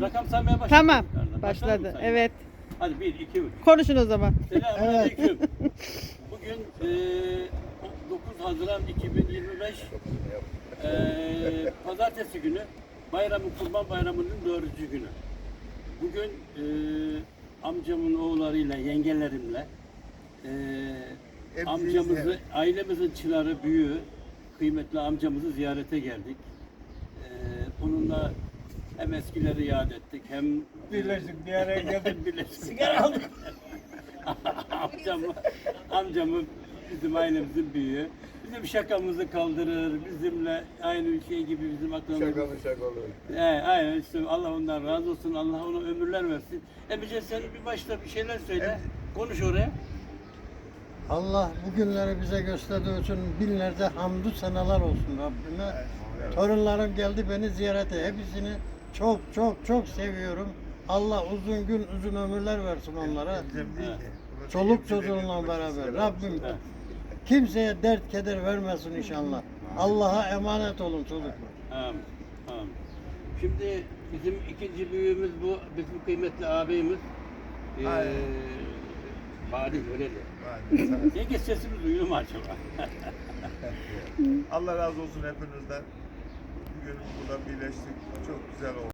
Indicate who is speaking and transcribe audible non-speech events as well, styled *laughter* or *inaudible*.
Speaker 1: Rakam saymaya başladı.
Speaker 2: Tamam. Başladı. Evet.
Speaker 1: Hadi 1, 2, 3.
Speaker 2: Konuşun o zaman.
Speaker 1: Selamünaleyküm. Bugün eee 9 Haziran 2025 eee Pazartesi günü bayramın Kurban Bayramı'nın dördüncü günü. Bugün eee amcamın oğullarıyla, yengelerimle eee
Speaker 3: Hepsini
Speaker 1: amcamızı, ailemizin çıları, büyüğü, kıymetli amcamızı ziyarete geldik. Eee onunla hem eskileri yad ettik hem
Speaker 3: Birleştik bir araya geldik. *laughs*
Speaker 1: Birleşik. Sigara aldık. *laughs* amcamı, amcamı bizim ailemizin büyüğü. Bizim şakamızı kaldırır, bizimle aynı şey gibi bizim aklımız.
Speaker 3: Şakalı şakalı.
Speaker 1: He, aynen işte Allah ondan razı olsun, Allah ona ömürler versin. Emice sen bir başta bir şeyler söyle, konuş oraya.
Speaker 4: Allah bugünleri bize gösterdiği için binlerce hamdü seneler olsun Rabbime. Torunlarım geldi beni ziyarete. Hepsini çok çok çok seviyorum. Allah uzun gün uzun ömürler versin onlara. Çoluk çocuğunla beraber. Rabbim kimseye dert keder vermesin inşallah. Allah'a emanet olun çocuklar.
Speaker 1: Amin. Amin. Şimdi bizim ikinci büyüğümüz bu, bizim kıymetli ağabeyimiz. Ee.
Speaker 3: Aynen.
Speaker 1: Yenge sesimiz duyuyor mu acaba? *laughs*
Speaker 3: Allah razı olsun hepinizden. Bugün burada birleştik. Çok güzel oldu.